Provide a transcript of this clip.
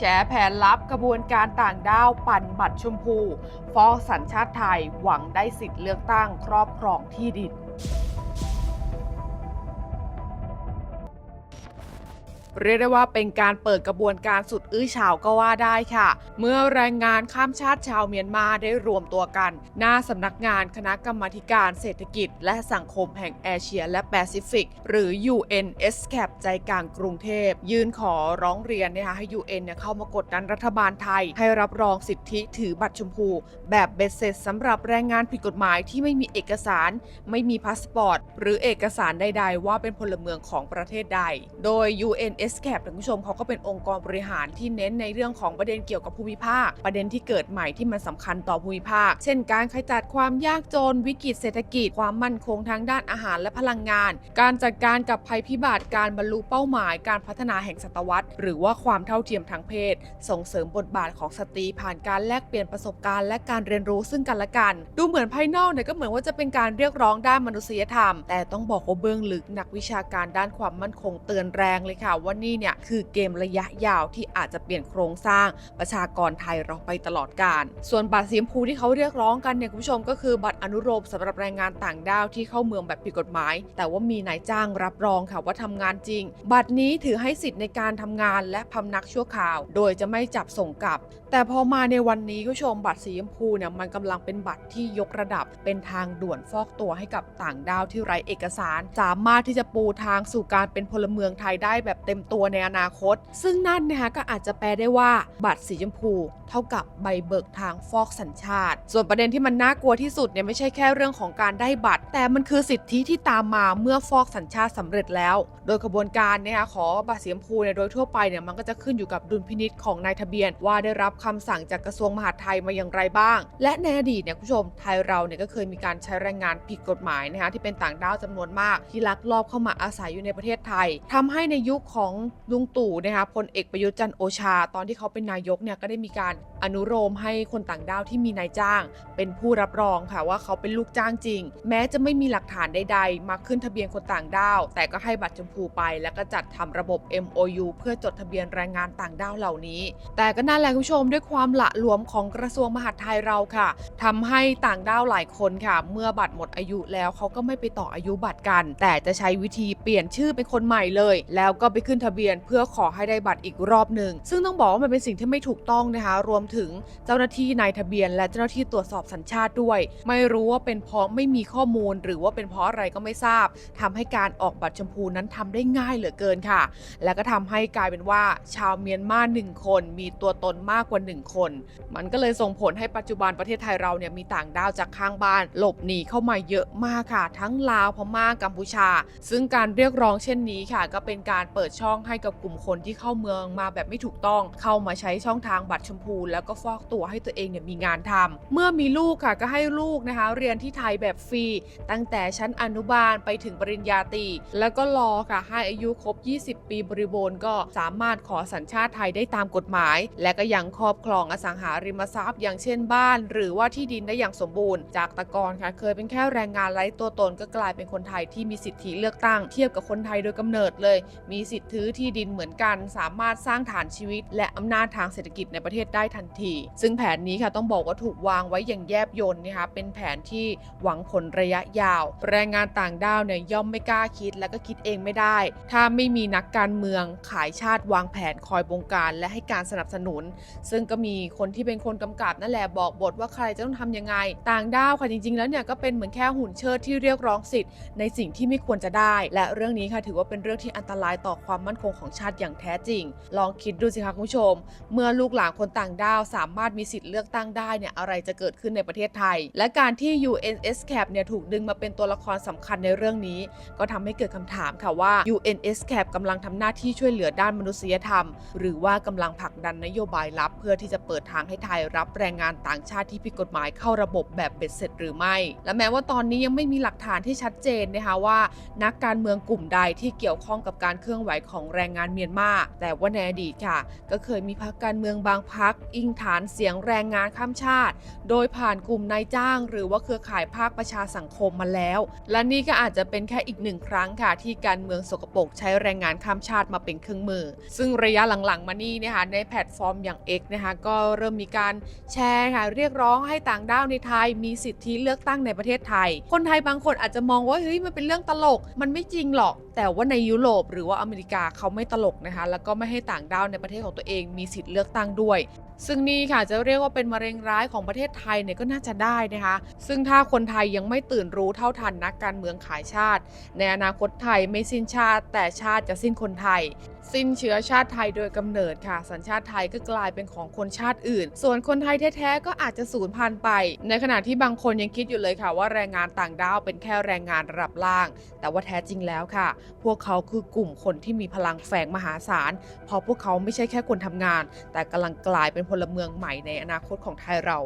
แฉแผนลับกระบวนการต่างด้าวปั่นบัตรชมพูฟอกสัญชาติไทยหวังได้สิทธิ์เลือกตั้งครอบครองที่ดิน เรียกได้ว่าเป็นการเปิดกระบวนการสุดอื้อฉาวก็ว่าได้ค่ะ เมื่อแรงงานข้ามชาติชาวเมียนมาได้รวมตัวกัน หน้าสำนักงานคณะกรรมาการเศรษฐกิจ และสังคมแห่งเอเชีย และแปซิฟิก หรือ UNSCAP ใจกลางกรุงเทพ ยื่นขอร้องเรียนนะคะให้ UN เนี่ยเข้ามากดดันรัฐบาลไทย ให้รับรองสิทธิถือบัตรชมพู แบบเบ็ดเสร็จสำหรับแรงงานผิดกฎหมายที่ไม่มีเอกสาร ไม่มีพาสปอร์ตหรือเอกสารใด ๆ ว่าเป็นพลเมืองของประเทศใด โดย UN UNSCAP ท่านผู้ชมเขาก็เป็นองค์กรบริหารที่เน้นในเรื่องของประเด็นเกี่ยวกับภูมิภาค ประเด็นที่เกิดใหม่ที่มันสำคัญต่อภูมิภาค เช่น การขจัดความยากจน วิกฤตเศรษฐกิจ ความมั่นคงทางด้านอาหารและพลังงาน การจัดการกับภัยพิบัติ การบรรลุเป้าหมาย การพัฒนาแห่งศตวรรษ หรือว่าความเท่าเทียมทางเพศ ส่งเสริมบทบาทของสตรีผ่านการแลกเปลี่ยนประสบการณ์และการเรียนรู้ซึ่งกันและกัน ดูเหมือนภายนอกเนี่ยก็เหมือนว่าจะเป็นการเรียกร้องด้านมนุษยธรรม แต่ต้องบอกว่าเบื้องลึกนักวิชาการด้านความมั่นคงเตือนแรงเลยค่ะว่าว่านี่เนี่ยคือเกมระยะยาวที่อาจจะเปลี่ยนโครงสร้างประชากรไทยเราไปตลอดกาลส่วนบัตรสีชมพูที่เขาเรียกร้องกันเนี่ยคุณผู้ชมก็คือบัตรอนุโลมสำหรับแรงงานต่างด้าวที่เข้าเมืองแบบผิดกฎหมาย แต่ว่ามีนายจ้างรับรองค่ะว่าทำงานจริง บัตรนี้ถือให้สิทธิ์ในการทำงานและพำนักชั่วคราว โดยจะไม่จับส่งกลับ แต่พอมาในวันนี้คุณผู้ชมบัตรสีชมพูเนี่ยมันกำลังเป็นบัตรที่ยกระดับ เป็นทางด่วนฟอกตัวให้กับต่างด้าวที่ไร้เอกสาร สามารถที่จะปูทางสู่การเป็นพลเมืองไทยได้แบบเต็มตัวในอนาคต ซึ่งนั่นนะคะก็อาจจะแปลได้ว่าบัตรสีชมพู เท่ากับใบเบิกทางฟอกสัญชาติ ส่วนประเด็นที่มันน่ากลัวที่สุดเนี่ยไม่ใช่แค่เรื่องของการได้บัตร แต่มันคือสิทธิที่ตามมาเมื่อฟอกสัญชาติสำเร็จแล้ว โดยกระบวนการเนี่ยขอบัตรสีชมพูเนี่ยโดยทั่วไปเนี่ยมันก็จะขึ้นอยู่กับดุลพินิษของนายทะเบียน ว่าได้รับคำสั่งจากกระทรวงมหาดไทยมาอย่างไรบ้าง และในอดีตเนี่ยคุณผู้ชมไทยเราเนี่ยก็เคยมีการใช้แรงงานผิดกฎหมายนะคะที่เป็นต่างด้าวจำนวนมากที่ลักลอบเข้ามาอาศัยอยู่ในประเทศไทยทำให้ในยุคของลุงตู่นะคะพลเอกประยุทธ์จันทร์โอชา ตอนที่เขาเป็นนายกเนี่ยก็ได้มีการอนุโลมให้คนต่างด้าวที่มีนายจ้าง เป็นผู้รับรองค่ะว่าเขาเป็นลูกจ้างจริง แม้จะไม่มีหลักฐานใดๆ มาขึ้นทะเบียนคนต่างด้าว แต่ก็ให้บัตรชมพูไป แล้วก็จัดทำระบบ MOU เพื่อจดทะเบียนแรงงานต่างด้าวเหล่านี้ แต่ก็น่าแหละคุณผู้ชมด้วยความละหลวมของกระทรวงมหาดไทยเราค่ะทำให้ต่างด้าวหลายคนค่ะ เมื่อบัตรหมดอายุแล้วเขาก็ไม่ไปต่ออายุบัตรกัน แต่จะใช้วิธีเปลี่ยนชื่อเป็นคนใหม่เลย แล้วก็ไปขึ้นนทะเบียน เพื่อขอให้ได้บัตรอีกรอบหนึ่ง ซึ่งต้องบอกว่ามันเป็นสิ่งที่ไม่ถูกต้องนะคะ รวมถึงเจ้าหน้าที่นายทะเบียน และเจ้าหน้าที่ตรวจสอบสัญชาติด้วย ไม่รู้ว่าเป็นเพราะไม่มีข้อมูล หรือว่าเป็นเพราะอะไรก็ไม่ทราบทำให้การออกบัตรชมพูนั้นทำได้ง่ายเหลือเกินค่ะ และก็ทำให้กลายเป็นว่า ชาวเมียนมาหนึ่งคนมีตัวตนมากกว่าหนึ่งคน มันก็เลยส่งผลให้ปัจจุบันประเทศไทยเราเนี่ยมีต่างด้าวจากข้างบ้าน หลบหนีเข้ามาเยอะมากค่ะ ทั้งลาวพม่ากัมพูชา ซึ่งการเรียกร้องเช่นนี้ค่ะ ก็เป็นการเปิดช่องให้กับกลุ่มคนที่เข้าเมืองมาแบบไม่ถูกต้อง เข้ามาใช้ช่องทางบัตรชมพู แล้วก็ฟอกตัวให้ตัวเองเนี่ยมีงานทำเมื่อมีลูกค่ะก็ให้ลูกนะคะ เรียนที่ไทยแบบฟรี ตั้งแต่ชั้นอนุบาลไปถึงปริญญาตรีแล้วก็รอค่ะให้อายุครบ 20 ปีบริบูรณ์ก็สามารถขอสัญชาติไทยได้ตามกฎหมาย และก็ยังครอบครองอสังหาริมทรัพย์อย่างเช่นบ้าน หรือว่าที่ดินได้อย่างสมบูรณ์ จากตะกอนค่ะเคยเป็นแค่แรงงานไร้ตัวตนก็กลายเป็นคนไทยที่มีสิทธิเลือกตั้งเทียบกับคนไทยโดยกำเนิดเลย มีสิทธิถือที่ดินเหมือนกัน สามารถสร้างฐานชีวิต และอำนาจทางเศรษฐกิจในประเทศได้ทันที ซึ่งแผนนี้ค่ะต้องบอกว่าถูกวางไว้อย่างแยบยลนะคะเป็นแผนที่หวังผลระยะยาว แรงงานต่างด้าวเนี่ยย่อมไม่กล้าคิด และก็คิดเองไม่ได้ ถ้าไม่มีนักการเมืองขายชาติวางแผนคอยบงการ และให้การสนับสนุน ซึ่งก็มีคนที่เป็นคนกำกับนั่นแหละบอกบทว่าใครจะต้องทำยังไง ต่างด้าวค่ะจริง ๆ แล้วเนี่ยก็เป็นเหมือนแค่หุ่นเชิดที่เรียกร้องสิทธิ์ในสิ่งที่ไม่ควรจะได้ และเรื่องนี้ค่ะถือว่าเป็นเรื่องที่อันตรายต่อความมั่นคงของชาติอย่างแท้จริง ลองคิดดูสิคะคุณผู้ชม เมื่อลูกหลานคนต่างด้าวสามารถมีสิทธิ์เลือกตั้งได้เนี่ยอะไรจะเกิดขึ้นในประเทศไทย และการที่ UNSCAP เนี่ยถูกดึงมาเป็นตัวละครสำคัญในเรื่องนี้ ก็ทำให้เกิดคำถามค่ะว่า UNSCAP กำลังทำหน้าที่ช่วยเหลือด้านมนุษยธรรม หรือว่ากำลังผลักดันนโยบายลับ เพื่อที่จะเปิดทางให้ไทยรับแรงงานต่างชาติที่ผิดกฎหมายเข้าระบบแบบเบ็ดเสร็จหรือไม่ และแม้ว่าตอนนี้ยังไม่มีหลักฐานที่ชัดเจนนะคะว่า นักการเมืองกลุ่มใดที่เกี่ยวข้องกับการเคลื่อนไหวของแรงงานเมียนมาแต่ว่าในอดีตค่ะ ก็เคยมีพรรคการเมืองบางพรรคอิงฐานเสียงแรงงานข้ามชาติ โดยผ่านกลุ่มนายจ้าง หรือว่าเครือข่ายภาคประชาสังคมมาแล้ว และนี่ก็อาจจะเป็นแค่อีกหนึ่งครั้งค่ะ ที่การเมืองสกปรกใช้แรงงานข้ามชาติมาเป็นเครื่องมือ ซึ่งระยะหลังๆมานี่นะคะในแพลตฟอร์มอย่าง X นะคะก็เริ่มมีการแชร์ค่ะเรียกร้องให้ต่างด้าวในไทย มีสิทธิเลือกตั้งในประเทศไทย คนไทยบางคนอาจจะมองว่าเฮ้ยมันเป็นเรื่องตลก มันไม่จริงหรอก แต่ว่าในยุโรปหรือว่าอเมริกาเขาไม่ตลกนะคะ แล้วก็ไม่ให้ต่างด้าวในประเทศของตัวเองมีสิทธิ์เลือกตั้งด้วย ซึ่งนี่ค่ะจะเรียกว่าเป็นมะเร็งร้ายของประเทศไทยเนี่ยก็น่าจะได้นะคะ ซึ่งถ้าคนไทยยังไม่ตื่นรู้เท่าทันนักการเมืองขายชาติ ในอนาคตไทยไม่สิ้นชาติ แต่ชาติจะสิ้นคนไทย สิ้นเชื้อชาติไทยโดยกำเนิดค่ะ สัญชาติไทยก็กลายเป็นของคนชาติอื่น ส่วนคนไทยแท้ๆก็อาจจะสูญพันธุ์ไป ในขณะที่บางคนยังคิดอยู่เลยค่ะ ว่าแรงงานต่างด้าวเป็นแค่แรงงานระดับล่าง แต่ว่าแท้จริงแล้วค่ะ พวกเขาคือกลุ่มคนที่มีพลังแฝงมหาศาล เพราะพวกเขาไม่ใช่แค่คนทำงาน แต่กำลังกลายเป็นพลเมืองใหม่ในอนาคตของไทยเรา